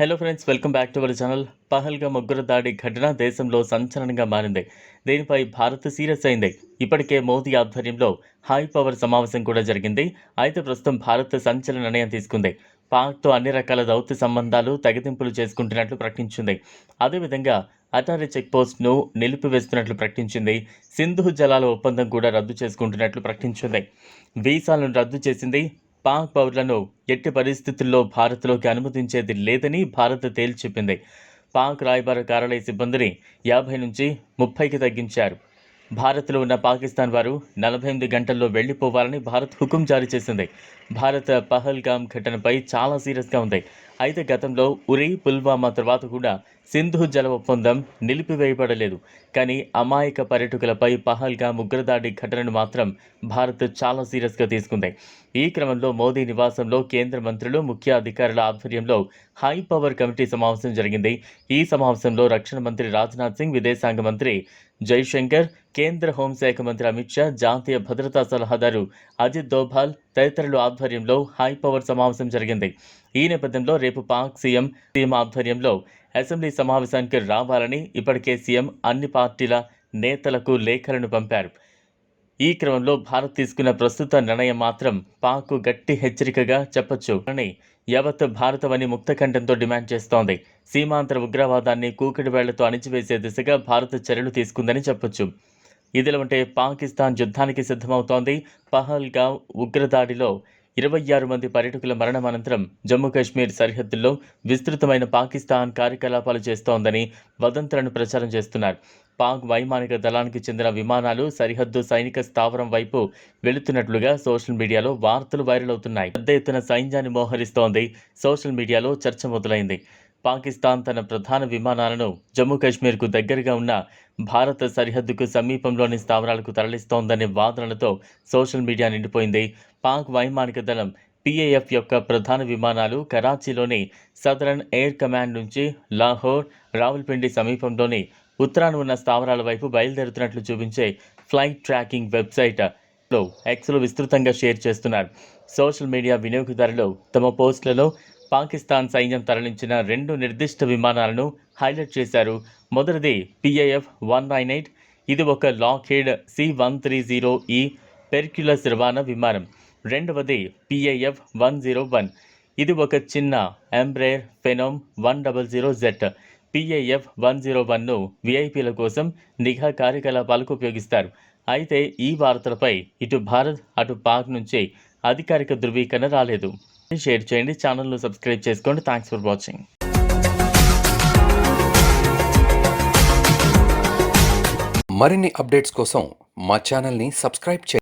Hello friends welcome back to our channel పహల్గా ముగ్గురు దాడి ఘటన దేశంలో సంచలనంగా మారింది. దీనిపై భారత్ సీరియస్ అయింది. ఇప్పటికే మోదీ ఆధ్వర్యంలో హై పవర్ సమావేశం కూడా జరిగింది. అయితే ప్రస్తుతం భారత్ సంచలన నిర్ణయం తీసుకుంది. పాక్తో అన్ని రకాల దౌత్య సంబంధాలు తెగతింపులు చేసుకుంటున్నట్లు ప్రకటించింది. అదేవిధంగా అటారీ చెక్ పోస్ట్ను నిలిపివేస్తున్నట్లు ప్రకటించింది. సింధు జలాల ఒప్పందం కూడా రద్దు చేసుకుంటున్నట్లు ప్రకటించింది. వీసాలను రద్దు చేసింది పాక్ పౌరులను ఎట్టి పరిస్థితుల్లో భారత్లోకి అనుమతించేది లేదని భారత్ తేల్చి చెప్పింది. పాక్ రాయబార కార్యాలయ సిబ్బందిని యాభై నుంచి ముప్పైకి తగ్గించారు. భారత్లో ఉన్న పాకిస్తాన్ వారు నలభై ఎనిమిది గంటల్లో వెళ్ళిపోవాలని భారత్ హుకుం జారీ చేసింది. భారత్ పహల్గామ్ ఘటనపై చాలా సీరియస్గా ఉంది. అయితే గతంలో ఉరి పుల్వామా తర్వాత కూడా సింధు జల ఒప్పందం నిలిపివేయబడలేదు. కానీ అమాయక పర్యటకులపై పహల్గా ముగ్రదాడి ఘటనను మాత్రం భారత్ చాలా సీరియస్గా తీసుకుంది. ఈ క్రమంలో మోదీ నివాసంలో కేంద్ర మంత్రులు ముఖ్య అధికారుల ఆధ్వర్యంలో హై పవర్ కమిటీ సమావేశం జరిగింది. ఈ సమావేశంలో రక్షణ మంత్రి రాజ్నాథ్ సింగ్ విదేశాంగ మంత్రి జైశంకర్ కేంద్ర హోంశాఖ మంత్రి అమిత్ షా జాతీయ భద్రతా సలహాదారు అజిత్ దోభాల్ తదితరుల ఆధ్వర్యంలో హై పవర్ సమావేశం జరిగింది. ఈ నేపథ్యంలో రేపు పాక్ సీఎం సీఎం ఆధ్వర్యంలో అసెంబ్లీ సమావేశానికి రావాలని ఇప్పటికే సీఎం అన్ని పార్టీల నేతలకు లేఖలను పంపారు. ఈ క్రమంలో భారత్ తీసుకున్న ప్రస్తుత నిర్ణయం మాత్రం పాక్ గట్టి హెచ్చరికగా చెప్పొచ్చు అని యావత్ భారతవని ముక్తఖండంతో డిమాండ్ చేస్తోంది. సీమాంతర ఉగ్రవాదాన్ని కూకటి వేళ్ళతో అణిచివేసే దిశగా భారత్ చర్యలు తీసుకుందని చెప్పొచ్చు. ఇదిలా ఉంటే పాకిస్తాన్ యుద్ధానికి సిద్ధమవుతోంది. పహల్గావ్ ఉగ్రదాడిలో ఇరవై ఆరు మంది పర్యటకుల మరణం అనంతరం జమ్మూ కాశ్మీర్ సరిహద్దుల్లో విస్తృతమైన పాకిస్తాన్ కార్యకలాపాలు చేస్తోందని వదంతులను ప్రచారం చేస్తున్నారు. పాక్ వైమానిక దళానికి చెందిన విమానాలు సరిహద్దు సైనిక స్థావరం వైపు వెళుతున్నట్లుగా సోషల్ మీడియాలో వార్తలు వైరల్ అవుతున్నాయి. పెద్ద ఎత్తున సైన్యాన్ని మోహరిస్తోంది. సోషల్ మీడియాలో చర్చ మొదలైంది. పాకిస్తాన్ తన ప్రధాన విమానాలను జమ్మూ కాశ్మీర్కు దగ్గరగా ఉన్న భారత సరిహద్దుకు సమీపంలోని స్థావరాలకు తరలిస్తోందనే వాదనలతో సోషల్ మీడియా నిండిపోయింది. పాక్ వైమానిక దళం పిఏఎఫ్ యొక్క ప్రధాన విమానాలు కరాచీలోని సదరన్ ఎయిర్ కమాండ్ నుంచి లాహోర్ రావుల్పిండి సమీపంలోని ఉత్తరాన ఉన్న స్థావరాల వైపు బయలుదేరుతున్నట్లు చూపించే ఫ్లైట్ ట్రాకింగ్ వెబ్సైట్లో ఎక్స్లో విస్తృతంగా షేర్ చేస్తున్నారు. సోషల్ మీడియా వినియోగదారులు తమ పోస్టులలో పాకిస్తాన్ సైన్యం తరలించిన రెండు నిర్దిష్ట విమానాలను హైలైట్ చేశారు. మొదటిది పిఐఎఫ్ వన్ నైన్ ఎయిట్ ఇది ఒక Lockheed C one three zero ఈ పెర్క్యులస్ రవాణా విమానం. రెండవది పిఐఎఫ్ వన్ జీరో వన్ ఇది ఒక చిన్న Embraer Phenom one double zero jet PIF one zero వన్ను విఐపీల కోసం నిఘా కార్యకలాపాలకు ఉపయోగిస్తారు. అయితే ఈ వార్తలపై ఇటు భారత్ అటు పాక్ నుంచి అధికారిక ధృవీకరణ రాలేదు. షేర్ చేయండి ఛానల్ను సబ్స్క్రైబ్ చేసుకోండి. థ్యాంక్స్ ఫర్ వాచింగ్ మరిన్ని అప్డేట్స్ కోసం మా ఛానల్ని సబ్స్క్రైబ్ చేయండి.